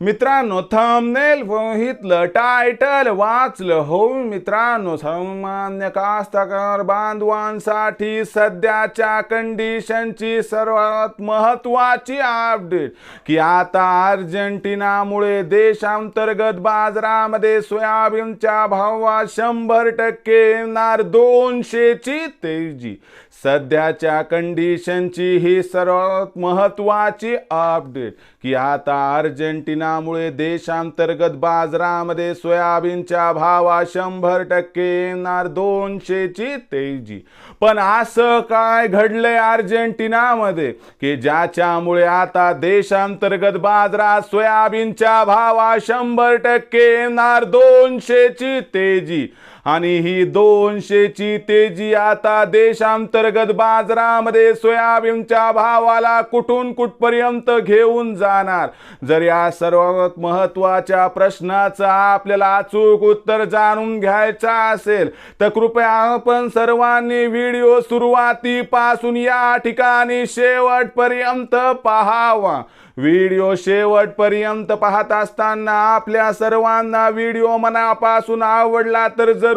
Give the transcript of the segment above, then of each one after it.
मित्रांनो थंबनेल बघितलं टायटल वाचलं हो मित्रांनो सामान्य कास्तकार बांधवांसाठी सध्याच्या कंडिशनची सर्वात महत्वाची अपडेट की आता अर्जेंटिनामुळे देशांतर्गत बाजारामध्ये सोयाबीनच्या भावात शंभर टक्के येणार दोनशेची तेजी. सध्याच्या कंडिशनची ही सर्वात महत्वाची अपडेट की आता अर्जेंटिनामुळे देशांतर्गत बाजारामध्ये सोयाबीनच्या भावा शंभर टक्के येणार दोनशेची तेजी. पण असं काय घडलंय अर्जेंटिनामध्ये की ज्याच्यामुळे आता देशांतर्गत बाजारात सोयाबीनच्या भावा शंभर टक्के येणार दोनशेची तेजी? आणि ही दोनशेची तेजी आता देशांतर्गत बाजारामध्ये सोयाबीनच्या भावाला कुठून कुठपर्यंत घेऊन जाणार? जर या सर्वात महत्त्वाच्या प्रश्नाचं आपल्याला अचूक उत्तर जाणून घ्यायचं असेल तर कृपया आपण सर्वांनी व्हिडिओ सुरुवातीपासून या ठिकाणी शेवटपर्यंत पहावा. व्हिडिओ शेवटपर्यंत पाहत असताना आपल्या सर्वांना व्हिडिओ मनापासून आवडला तर जरूर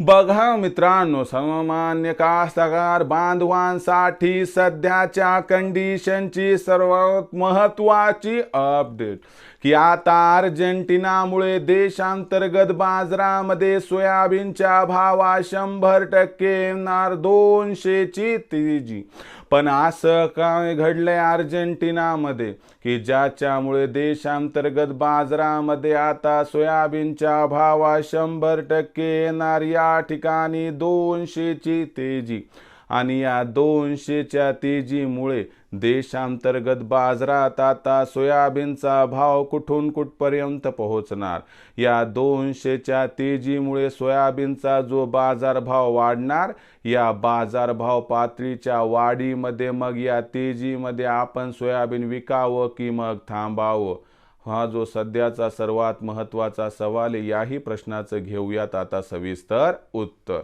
बघा मित्रांनो सामान्य कास्तकार बांधवांसाठी सध्याच्या कंडिशनची सर्वात महत्वाची अपडेट की आता अर्जेंटिनामुळे देशांतर्गत बाजारामध्ये सोयाबीनच्या भावा शंभर टक्के येणार दोनशेची तेजी. पण असं काय घडलंय अर्जेंटिनामध्ये? की ज्याच्यामुळे देशांतर्गत बाजारामध्ये आता सोयाबीनच्या भावा शंभर टक्के येणार या ठिकाणी दोनशेची तेजी. आणि या दोनशेच्या तेजीमुळे देशांतर्गत बाजारात आता सोयाबीनचा भाव कुठून कुठपर्यंत पोहोचणार? या दोनशेच्या तेजीमुळे सोयाबीनचा जो बाजारभाव वाढणार या बाजारभाव पातळीच्या वाढीमध्ये मग या तेजीमध्ये आपण सोयाबीन विकावं की मग थांबावं? हा जो सध्याचा सर्वात महत्त्वाचा सवाल आहे याही प्रश्नाचं घेऊयात आता सविस्तर उत्तर.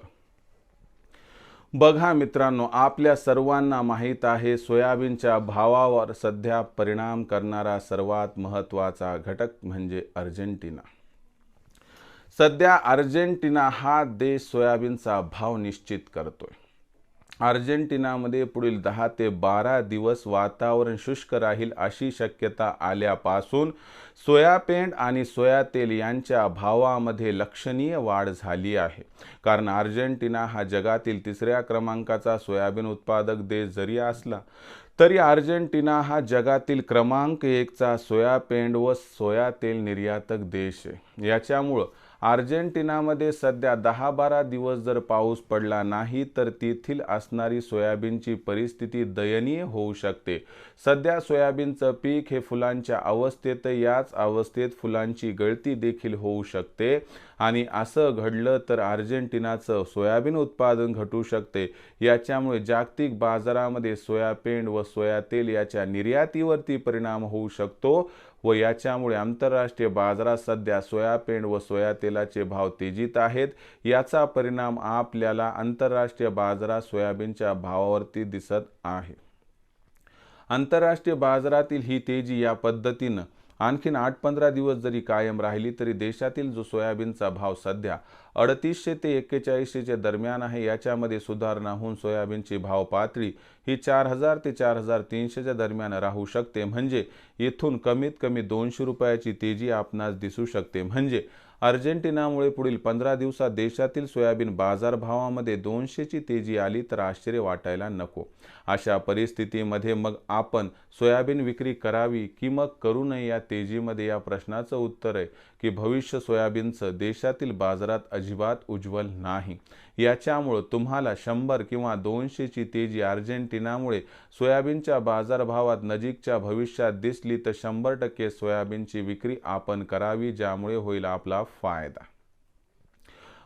बघा मित्रांनो आपल्या सर्वांना माहीत आहे सोयाबीनच्या भावावर सध्या परिणाम करणारा सर्वात महत्त्वाचा घटक म्हणजे अर्जेंटिना. सध्या अर्जेंटिना हा देश सोयाबीनचा भाव निश्चित करतोय. अर्जेंटिनामध्ये पुढील दहा ते बारा दिवस वातावरण शुष्क राहील अशी शक्यता आल्यापासून सोयापेंड आणि सोया तेल यांच्या भावामध्ये लक्षणीय वाढ झाली आहे. कारण अर्जेंटिना हा जगातील तिसऱ्या क्रमांकाचा सोयाबीन उत्पादक देश जरी असला तरी अर्जेंटिना हा जगातील क्रमांक एकचा सोयापेंड व सोया तेल निर्यातक देश आहे. याच्यामुळं अर्जेंटिनामध्ये सध्या दहा बारा दिवस जर पाऊस पडला नाही तर तेथील असणारी सोयाबीनची परिस्थिती दयनीय होऊ शकते. सध्या सोयाबीनचं पीक हे फुलांच्या अवस्थेत याच अवस्थेत फुलांची गळती देखील होऊ शकते. आणि असं घडलं तर अर्जेंटिनाचं सोयाबीन उत्पादन घटू शकते. याच्यामुळे जागतिक बाजारामध्ये सोयाबीन व सोया तेल याच्या निर्यातीवरती परिणाम होऊ शकतो व याच्यामुळे आंतरराष्ट्रीय बाजारात सध्या सोयापेंड व सोया तेलाचे भाव तेजीत आहेत. याचा परिणाम आपल्याला आंतरराष्ट्रीय बाजारात सोयाबीनच्या भावावरती दिसत आहे. आंतरराष्ट्रीय बाजारातील ही तेजी या पद्धतीनं आणखीन आठ पंधरा दिवस जरी कायम राहिली तरी देशातील जो सोयाबीनचा भाव सध्या अडतीसशे ते एक्केचाळीसशेच्या दरम्यान आहे. याच्यामध्ये सुधारणा होऊन सोयाबीनची भाव पातळी ही चार हजार ते चार हजार तीनशेच्या दरम्यान राहू शकते. म्हणजे इथून कमीत कमी दोनशे रुपयाची तेजी आपणास दिसू शकते. म्हणजे अर्जेंटिनामुळे पुढील पंधरा दिवसात देशातील सोयाबीन बाजारभावामध्ये दोनशेची तेजी आली तर आश्चर्य वाटायला नको. अशा परिस्थितीमध्ये मग आपण सोयाबीन विक्री करावी की मग करू नये या तेजीमध्ये? या प्रश्नाचं उत्तर आहे. की भविष्य सोयाबीनचं देशातील बाजारात अजिबात उज्ज्वल नाही. याच्यामुळं तुम्हाला शंभर किंवा दोनशेची तेजी अर्जेंटिनामुळे सोयाबीनच्या बाजारभावात नजीकच्या भविष्यात दिसली तर शंभर टक्के सोयाबीनची विक्री आपण करावी ज्यामुळे होईल आपला फायदा.